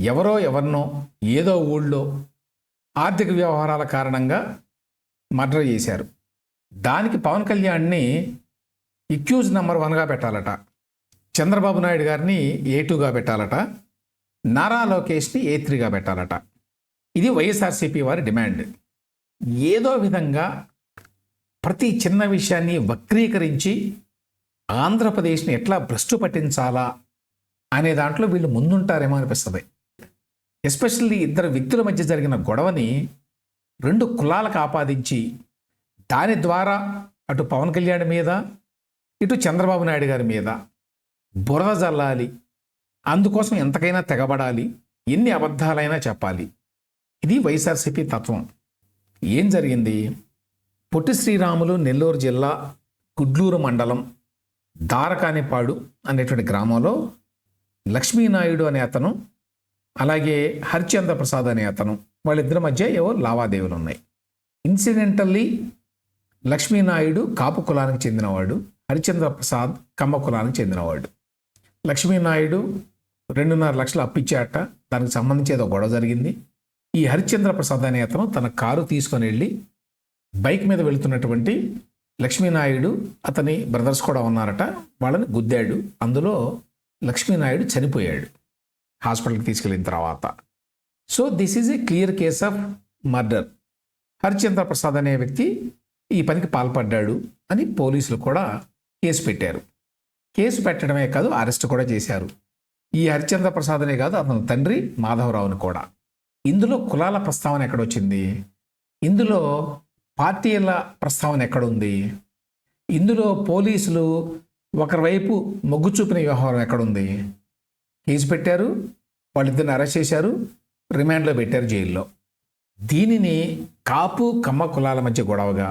ఎవరో ఎవరినో ఏదో ఊళ్ళో ఆర్థిక వ్యవహారాల కారణంగా మర్డర్ చేశారు. దానికి పవన్ కళ్యాణ్ని ఇక్యూజ్ నెంబర్ వన్గా పెట్టాలట. చంద్రబాబు నాయుడు గారిని ఏ టూగా పెట్టాలట. నారా లోకేష్ని ఏ త్రీగా పెట్టాలట. ఇది వైఎస్ఆర్సీపీ వారి డిమాండ్. ఏదో విధంగా ప్రతి చిన్న విషయాన్ని వక్రీకరించి ఆంధ్రప్రదేశ్ని ఎట్లా భ్రష్టు పట్టించాలా అనే దాంట్లో వీళ్ళు ముందుంటారేమో అనిపిస్తుంది. ఎస్పెషల్లీ ఇద్దరు వ్యక్తుల మధ్య జరిగిన గొడవని రెండు కులాలకు ఆపాదించి దాని ద్వారా అటు పవన్ కళ్యాణ్ మీద ఇటు చంద్రబాబు నాయుడు గారి మీద బురద జల్లాలి. అందుకోసం ఎంతకైనా తెగబడాలి. ఎన్ని అబద్ధాలైనా చెప్పాలి. ఇది వైఎస్ఆర్సీపీ తత్వం. ఏం జరిగింది? పొట్టి శ్రీరాములు నెల్లూరు జిల్లా గుడ్లూరు మండలం దారకానిపాడు అనేటువంటి గ్రామంలో లక్ష్మీనాయుడు అనే అతను అలాగే హరిచంద్ర ప్రసాద్ అనే అతను వాళ్ళిద్దరి మధ్య ఏవో లావాదేవీలు ఉన్నాయి ఇన్సిడెంటల్లీ లక్ష్మీనాయుడు కాపు కులానికి చెందినవాడు హరిచంద్ర ప్రసాద్ కమ్మ కులానికి చెందినవాడు. లక్ష్మీనాయుడు రెండున్నర లక్షలు అప్పిచ్చాట దానికి సంబంధించి ఏదో గొడవ జరిగింది. ఈ హరిచంద్ర ప్రసాద్ అనే అతను తన కారు తీసుకొని వెళ్ళి బైక్ మీద వెళుతున్నటువంటి లక్ష్మీనాయుడు అతని బ్రదర్స్ కూడా ఉన్నారట వాళ్ళని గుద్దాడు. అందులో లక్ష్మీనాయుడు చనిపోయాడు. హాస్పిటల్కి తీసుకెళ్ళిన తర్వాత. So this is a clear case of murder. Harichandra Prasad అనే వ్యక్తి ఈ పనికి పాల్పడ్డాడు అని పోలీసులు కూడా కేసు పెట్టారు. కేసు పెట్టడమే కాదు అరెస్ట్ కూడా చేశారు. ఈ హరిచంద్ర ప్రసాద్ అనే కాదు అతని తండ్రి మాధవరావుని కూడా. ఇందులో కులాల ప్రస్తావన ఎక్కడొచ్చింది? ఇందులో పార్టీల ప్రస్తావన ఎక్కడుంది? ఇందులో పోలీసులు ఒకరి వైపు మొగ్గు చూపిన వ్యవహారం ఎక్కడుంది? కేసు పెట్టారు వాళ్ళిద్దరిని అరెస్ట్ చేశారు రిమాండ్లో పెట్టారు జైల్లో. దీనిని కాపు కమ్మ కులాల మధ్య గొడవగా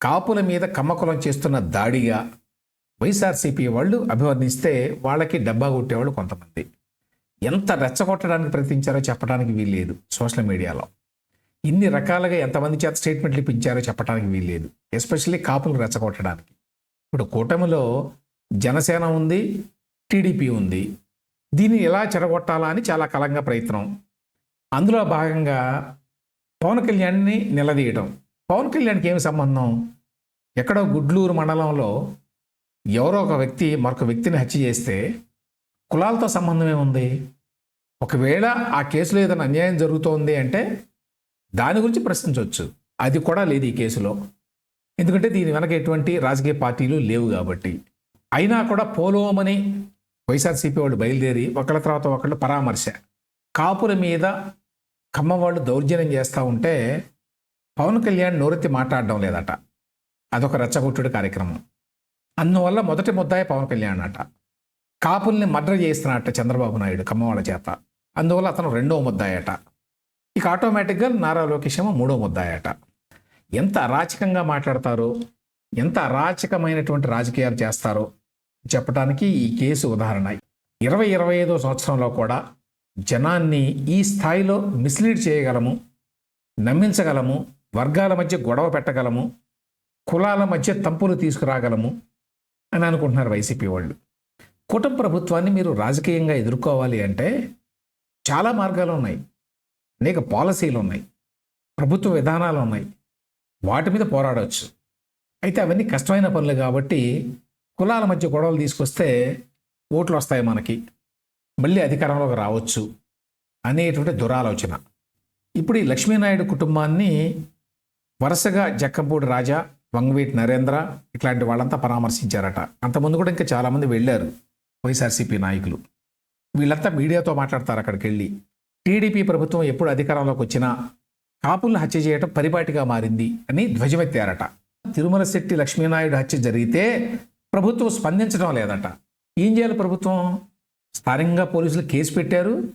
కాపుల మీద కమ్మ కులం చేస్తున్న దాడిగా వైఎస్ఆర్సీపీ వాళ్ళు అభివర్ణిస్తే వాళ్ళకి డబ్బా కొట్టేవాళ్ళు కొంతమంది. ఎంత రెచ్చగొట్టడానికి ప్రయత్నించారో చెప్పడానికి వీల్లేదు సోషల్ మీడియాలో. ఇన్ని రకాలుగా ఎంతమంది చేత స్టేట్మెంట్లు ఇప్పించారో చెప్పడానికి వీల్లేదు ఎస్పెషల్లీ కాపులు రెచ్చగొట్టడానికి. ఇప్పుడు కూటమిలో జనసేన ఉంది టీడీపీ ఉంది దీన్ని ఎలా చెడగొట్టాలా అని చాలా కలంగా ప్రయత్నం. అందులో భాగంగా పవన్ కళ్యాణ్ని నిలదీయడం పవన్ కళ్యాణ్కి ఏమి సంబంధం? ఎక్కడో గుడ్లూరు మండలంలో ఎవరో ఒక వ్యక్తి మరొక వ్యక్తిని హత్య చేస్తే కులాలతో సంబంధం ఏముంది? ఒకవేళ ఆ కేసులో ఏదైనా అన్యాయం జరుగుతోంది అంటే దాని గురించి ప్రశ్నించవచ్చు. అది కూడా లేదు ఈ కేసులో. ఎందుకంటే దీని వెనక ఎటువంటి రాజకీయ పార్టీలు లేవు కాబట్టి. అయినా కూడా పోలోమని వైఎస్ఆర్సీపీ వాళ్ళు బయలుదేరి ఒకళ్ళ తర్వాత ఒకళ్ళు పరామర్శ. కాపుల మీద కమ్మ వాళ్ళు దౌర్జన్యం చేస్తూ ఉంటే పవన్ కళ్యాణ్ నోరెత్తి మాట్లాడడం లేదట. అదొక రెచ్చగొట్టుడు కార్యక్రమం. అందువల్ల మొదటి ముద్దాయి పవన్ కళ్యాణ్ అట. కాపుల్ని మర్డర్ చేస్తున్నట్ట చంద్రబాబు నాయుడు కమ్మవాళ్ళ చేత. అందువల్ల అతను రెండో ముద్దాయట ఇక ఆటోమేటిక్గా నారా లోకేష్ ఏమో మూడో ముద్దాయట ఎంత అరాచకంగా మాట్లాడతారో? ఎంత అరాచకమైనటువంటి రాజకీయాలు చేస్తారో? చెప్పడానికి ఈ కేసు ఉదాహరణ. ఇరవై ఇరవై ఐదో సంవత్సరంలో కూడా జనాన్ని ఈ స్థాయిలో మిస్లీడ్ చేయగలము నమ్మించగలము వర్గాల మధ్య గొడవ పెట్టగలము కులాల మధ్య తంపులు తీసుకురాగలము అని అనుకుంటున్నారు వైసీపీ వాళ్ళు. కుటుంబ ప్రభుత్వాన్ని మీరు రాజకీయంగా ఎదుర్కోవాలి అంటే చాలా మార్గాలు ఉన్నాయి. అనేక పాలసీలు ఉన్నాయి. ప్రభుత్వ విధానాలు ఉన్నాయి. వాటి మీద పోరాడవచ్చు అయితే అవన్నీ కష్టమైన పనులు కాబట్టి కులాల మధ్య గొడవలు తీసుకొస్తే ఓట్లు వస్తాయి మనకి. మళ్ళీ అధికారంలోకి రావచ్చు అనేటువంటి దురాలోచన. ఇప్పుడు ఈ లక్ష్మీనాయుడు కుటుంబాన్ని వరుసగా జక్కంపూడి రాజా వంగవీటి నరేంద్ర ఇట్లాంటి వాళ్ళంతా పరామర్శించారట. అంతకుముందు కూడా ఇంకా చాలామంది వెళ్ళారు వైఎస్ఆర్సీపీ నాయకులు. వీళ్ళంతా మీడియాతో మాట్లాడతారు అక్కడికి వెళ్ళి టీడీపీ ప్రభుత్వం ఎప్పుడు అధికారంలోకి వచ్చినా కాపులను హత్య చేయడం పరిపాటిగా మారింది అని ధ్వజమెత్తారట. తిరుమల శెట్టి లక్ష్మీనాయుడు హత్య జరిగితే ప్రభుత్వం స్పందించడం లేదట. ఏం చేయాలి ప్రభుత్వం? స్థానికంగా పోలీసులు కేసు పెట్టారు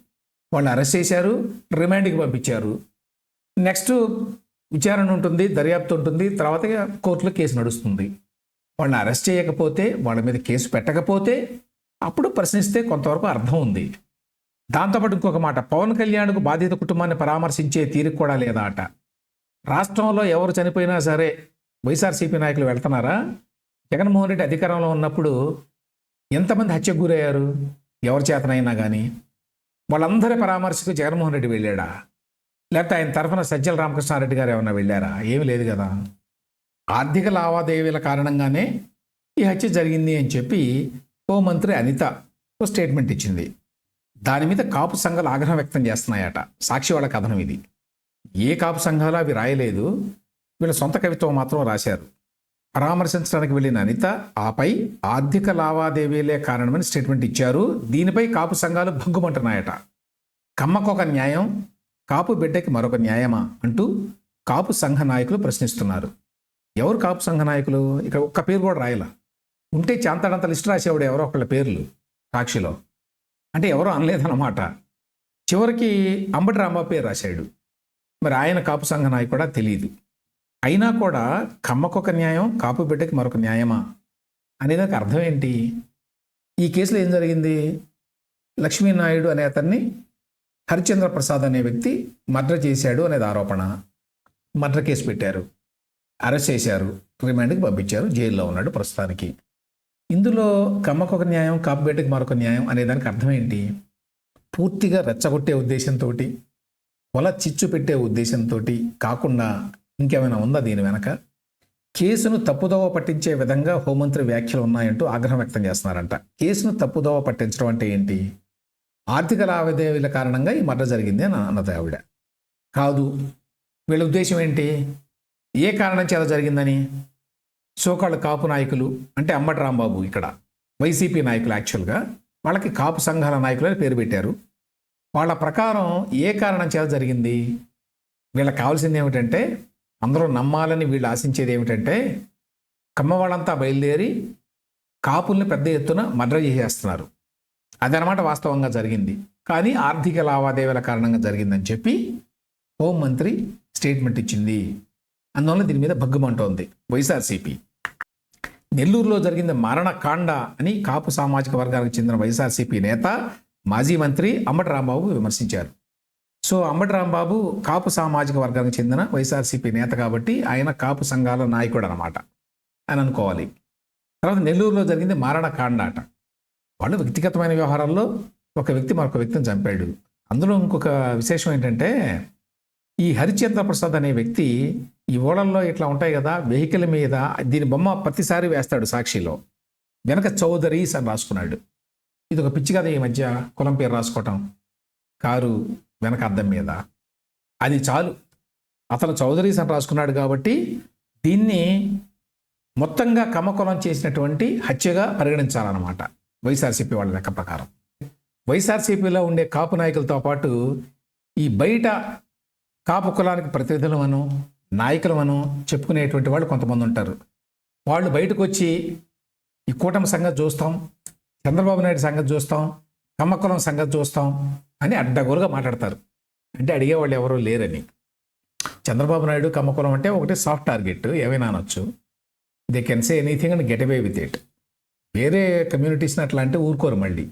వాళ్ళు అరెస్ట్ చేశారు రిమాండ్కి పంపించారు. నెక్స్ట్ విచారణ ఉంటుంది దర్యాప్తు ఉంటుంది తర్వాత కోర్టులో కేసు నడుస్తుంది. వాళ్ళని అరెస్ట్ చేయకపోతే వాళ్ళ మీద కేసు పెట్టకపోతే అప్పుడు ప్రశ్నిస్తే కొంతవరకు అర్థం ఉంది. దాంతోపాటు ఇంకొక మాట పవన్ కళ్యాణ్కు బాధిత కుటుంబాన్ని పరామర్శించే తీరిక కూడా లేదా అట. రాష్ట్రంలో ఎవరు చనిపోయినా సరే వైఎస్ఆర్సీపీ నాయకులు వెళ్తున్నారా? జగన్మోహన్ రెడ్డి అధికారంలో ఉన్నప్పుడు ఎంతమంది హత్యకు గురయ్యారు? ఎవరి చేతనైనా కానీ వాళ్ళందరి పరామర్శకు జగన్మోహన్ రెడ్డి వెళ్ళాడా? లేకపోతే ఆయన తరఫున సజ్జల రామకృష్ణారెడ్డి గారు ఏమైనా వెళ్ళారా? ఏమీ లేదు కదా. ఆర్థిక లావాదేవీల కారణంగానే ఈ హత్య జరిగింది అని చెప్పి హోంమంత్రి అనిత ఓ స్టేట్మెంట్ ఇచ్చింది. దాని మీద కాపు సంఘాలు ఆగ్రహం వ్యక్తం చేస్తున్నాయట. సాక్షి వాళ్ళ కథనం ఇది. ఏ కాపు సంఘాలు అవి రాయలేదు. వీళ్ళ సొంత కవిత్వం మాత్రం రాశారు. పరామర్శించడానికి వెళ్ళిన అనిత ఆపై ఆర్థిక లావాదేవీలే కారణమని స్టేట్మెంట్ ఇచ్చారు. దీనిపై కాపు సంఘాలు భగ్గుమంటున్నాయట. కమ్మకొక న్యాయం కాపు బిడ్డకి మరొక న్యాయమా అంటూ కాపు సంఘ నాయకులు ప్రశ్నిస్తున్నారు. ఎవరు కాపు సంఘ నాయకులు? ఇక్కడ ఒక్క పేరు కూడా రాయలా. ఉంటే చాంతాడంత లిస్ట్ రాసేవాడు ఎవరో ఒకళ్ళ పేర్లు సాక్షిలో. అంటే ఎవరో అనలేదన్నమాట. చివరికి అంబటి రాంబాబు పేరు రాశాడు. మరి ఆయన కాపు సంఘ నాయకుడా తెలియదు అయినా కూడా కమ్మకొక న్యాయం కాపు బిడ్డకి మరొక న్యాయమా? అనేదానికి అర్థం ఏంటి? ఈ కేసులో ఏం జరిగింది? లక్ష్మీనాయుడు అనే అతన్ని హరిచంద్ర ప్రసాద్ అనే వ్యక్తి మర్డర్ చేశాడు అనేది ఆరోపణ. మర్డర్ కేసు పెట్టారు. అరెస్ట్ చేశారు. రిమాండ్కి పంపించారు. జైల్లో ఉన్నాడు ప్రస్తుతానికి. ఇందులో కమ్మకొక న్యాయం కాపు బిడ్డకి మరొక న్యాయం అనేదానికి అర్థం ఏంటి? పూర్తిగా రెచ్చగొట్టే ఉద్దేశంతో కొల చిచ్చు పెట్టే ఉద్దేశంతో కాకుండా ఇంకేమైనా ఉందా దీని వెనక? కేసును తప్పుదోవ పట్టించే విధంగా హోంమంత్రి వ్యాఖ్యలు ఉన్నాయంటూ ఆగ్రహం వ్యక్తం చేస్తున్నారంట. కేసును తప్పుదోవ పట్టించడం అంటే ఏంటి? ఆర్థిక లావాదేవీల కారణంగా ఈ మర్డర్ జరిగింది అని అన్నది ఆవిడ. కాదు. వీళ్ళ ఉద్దేశం ఏంటి? ఏ కారణం చేత జరిగిందని? సోకాళ్ళు కాపు నాయకులు అంటే అమ్మటి రాంబాబు ఇక్కడ. వైసీపీ నాయకులు యాక్చువల్గా. వాళ్ళకి కాపు సంఘాల నాయకులు అని పేరు పెట్టారు. వాళ్ళ ప్రకారం ఏ కారణం చేత జరిగింది? వీళ్ళకి కావాల్సింది ఏమిటంటే అందరూ నమ్మాలని వీళ్ళు ఆశించేది ఏమిటంటే కమ్మ వాళ్ళంతా బయలుదేరి కాపుల్ని పెద్ద ఎత్తున మర్ర చేసేస్తున్నారు. అదనమాట వాస్తవంగా జరిగింది. కానీ ఆర్థిక లావాదేవీల కారణంగా జరిగిందని చెప్పి హోంమంత్రి స్టేట్మెంట్ ఇచ్చింది. అందువల్ల దీని మీద భగ్గుమంటోంది వైఎస్ఆర్సీపీ. నెల్లూరులో జరిగింది మరణకాండ అని కాపు సామాజిక వర్గానికి చెందిన వైఎస్ఆర్సీపీ నేత మాజీ మంత్రి అంబటి రాంబాబు విమర్శించారు. సో అంబటి రాంబాబు కాపు సామాజిక వర్గానికి చెందిన వైఎస్ఆర్సీపీ నేత కాబట్టి ఆయన కాపు సంఘాల నాయకుడు అనమాట అని అనుకోవాలి. తర్వాత నెల్లూరులో జరిగింది మారణకాండ అట వాళ్ళు వ్యక్తిగతమైన వ్యవహారాల్లో ఒక వ్యక్తి మరొక వ్యక్తిని చంపాడు. అందులో ఇంకొక విశేషం ఏంటంటే ఈ హరిచంద్ర ప్రసాద్ అనే వ్యక్తి ఈ ఓడల్లో ఇట్లా ఉంటాయి కదా వెహికల్ మీద దీని బొమ్మ ప్రతిసారి వేస్తాడు సాక్షిలో. వెనక చౌదరీస్ అని రాసుకున్నాడు. ఇది ఒక పిచ్చి కదా ఈ మధ్య కులం పేరు రాసుకోవటం. కారు వెనక అద్దం మీద. అది చాలు. అతను చౌదరీస్ అని రాసుకున్నాడు కాబట్టి దీన్ని మొత్తంగా కమ్మకులం చేసినటువంటి హత్యగా పరిగణించాలన్నమాట. వైఎస్ఆర్సీపీ వాళ్ళ లెక్క ప్రకారం. వైఎస్ఆర్సీపీలో ఉండే కాపు నాయకులతో పాటు ఈ బయట కాపు కులానికి ప్రతినిధులమను నాయకులమను చెప్పుకునేటువంటి వాళ్ళు కొంతమంది ఉంటారు. వాళ్ళు బయటకు వచ్చి ఈ కూటమి సంగతి చూస్తాం చంద్రబాబు నాయుడు సంగతి చూస్తాం కమ్మకులం సంగతి చూస్తాం అని అడ్డగోలుగా మాట్లాడతారు. అంటే అడిగేవాళ్ళు ఎవరూ లేరని. చంద్రబాబు నాయుడు కమ్మకులం అంటే ఒకటి సాఫ్ట్ టార్గెట్ ఏమైనా అనొచ్చు. They can say anything and get away with it వేరే కమ్యూనిటీస్ని అట్లా అంటే ఊరుకోరు మళ్ళీ.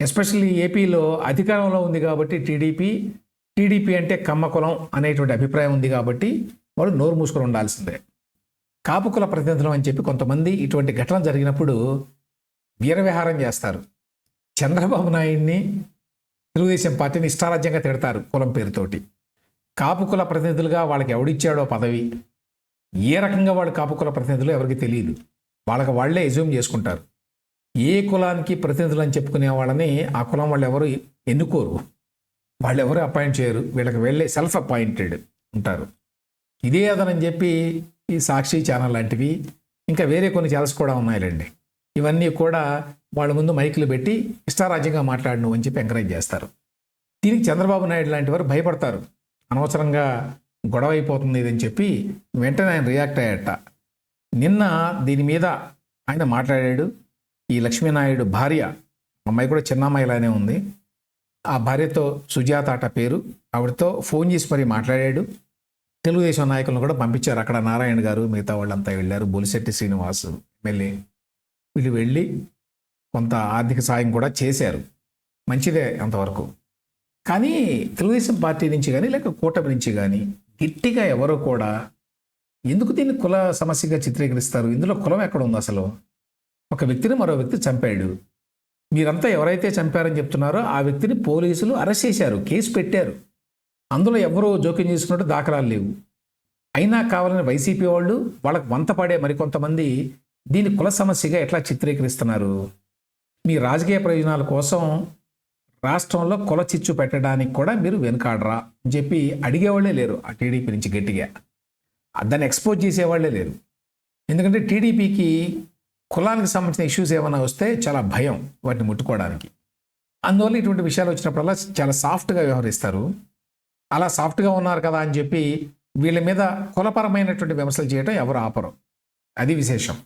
ఎస్పెషల్లీ ఏపీలో అధికారంలో ఉంది కాబట్టి టీడీపీ టీడీపీ అంటే కమ్మకులం అనేటువంటి అభిప్రాయం ఉంది కాబట్టి వాళ్ళు నోరు మూసుకొని ఉండాల్సిందే. కాపుకుల ప్రతినిధులం అని చెప్పి కొంతమంది ఇటువంటి ఘటన జరిగినప్పుడు వీరవిహారం చేస్తారు. చంద్రబాబు నాయుడిని తెలుగుదేశం పార్టీని ఇష్టారాజ్యంగా తిడతారు కులం పేరుతోటి. కాపు కుల ప్రతినిధులుగా వాళ్ళకి ఎవడిచ్చాడో పదవి? ఏ రకంగా వాళ్ళు కాపు కుల ప్రతినిధులు ఎవరికి తెలియదు వాళ్ళకి వాళ్ళే ఎజ్యూమ్ చేసుకుంటారు. ఏ కులానికి ప్రతినిధులు అని చెప్పుకునే వాళ్ళని ఆ కులం వాళ్ళు ఎవరు ఎన్నుకోరు. వాళ్ళు ఎవరు అపాయింట్ చేయరు. వీళ్ళకి వెళ్ళే సెల్ఫ్ అపాయింటెడ్ ఉంటారు. ఇదే అదనని చెప్పి ఈ సాక్షి ఛానల్ లాంటివి ఇంకా వేరే కొన్ని ఛానల్స్ కూడా ఉన్నాయిలండి. ఇవన్నీ కూడా వాళ్ళ ముందు మైకులు పెట్టి ఇష్టారాజ్యంగా మాట్లాడను అని చెప్పి ఎంకరేజ్ చేస్తారు. దీనికి చంద్రబాబు నాయుడు లాంటి వారు భయపడతారు. అనవసరంగా గొడవ అయిపోతుంది ఇదని చెప్పి వెంటనే ఆయన రియాక్ట్ అయ్యట నిన్న దీని మీద ఆయన మాట్లాడాడు. ఈ లక్ష్మీనాయుడు భార్య అమ్మాయి కూడా చిన్న అమ్మాయిలానే ఉంది. ఆ భార్యతో సుజాత అట పేరు. ఆవిడతో ఫోన్ చేసి మరి మాట్లాడాడు. తెలుగుదేశం నాయకులను కూడా పంపించారు. అక్కడ నారాయణ గారు మిగతా వాళ్ళంతా వెళ్ళారు. బొలిశెట్టి శ్రీనివాస్ ఎమ్మెల్యే. వీళ్ళు వెళ్ళి కొంత ఆర్థిక సాయం కూడా చేశారు. మంచిదే అంతవరకు. కానీ తెలుగుదేశం పార్టీ నుంచి కానీ లేక కూటమి నుంచి కానీ గట్టిగా ఎవరో కూడా ఎందుకు దీన్ని కుల సమస్యగా చిత్రీకరిస్తారు? ఇందులో కులం ఎక్కడ ఉంది అసలు? ఒక వ్యక్తిని మరో వ్యక్తి చంపాడు. మీరంతా ఎవరైతే చంపారని చెప్తున్నారో ఆ వ్యక్తిని పోలీసులు అరెస్ట్ చేశారు కేసు పెట్టారు. అందులో ఎవరో జోక్యం చేసుకున్నట్టు దాఖలాలు లేవు. అయినా కావాలని వైసీపీ వాళ్ళు వాళ్ళకు వంతపడే మరికొంతమంది దీని కుల సమస్యగా ఎట్లా చిత్రీకరిస్తున్నారు? మీ రాజకీయ ప్రయోజనాల కోసం రాష్ట్రంలో కుల చిచ్చు పెట్టడానికి కూడా మీరు వెనుకాడరా అని చెప్పి అడిగేవాళ్ళే లేరు ఆ టీడీపీ నుంచి గట్టిగా. దాన్ని ఎక్స్పోజ్ చేసేవాళ్ళే లేరు. ఎందుకంటే టీడీపీకి కులానికి సంబంధించిన ఇష్యూస్ ఏమైనా వస్తే చాలా భయం వాటిని ముట్టుకోవడానికి. అందువల్ల ఇటువంటి విషయాలు వచ్చినప్పుడల్లా చాలా సాఫ్ట్గా వ్యవహరిస్తారు. అలా సాఫ్ట్గా ఉన్నారు కదా అని చెప్పి వీళ్ళ మీద కులపరమైనటువంటి విమర్శలు చేయడం ఎవరు ఆపరు. అది విశేషం.